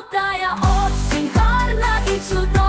золотая осінь, гарна і чудова.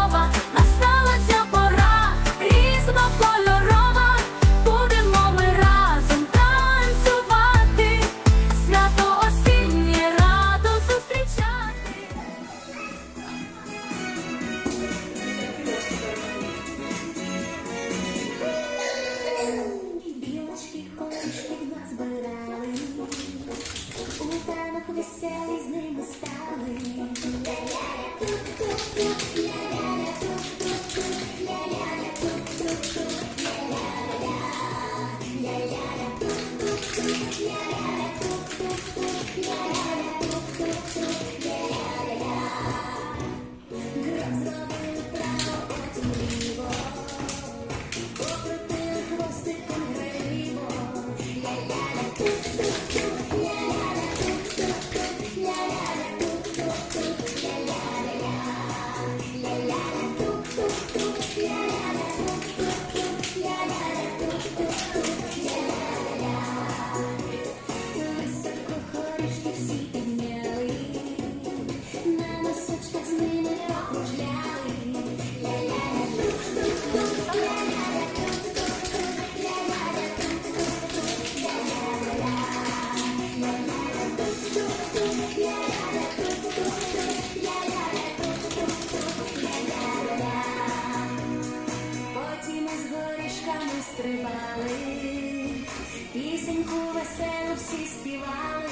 всі співали.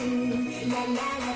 ля ля ля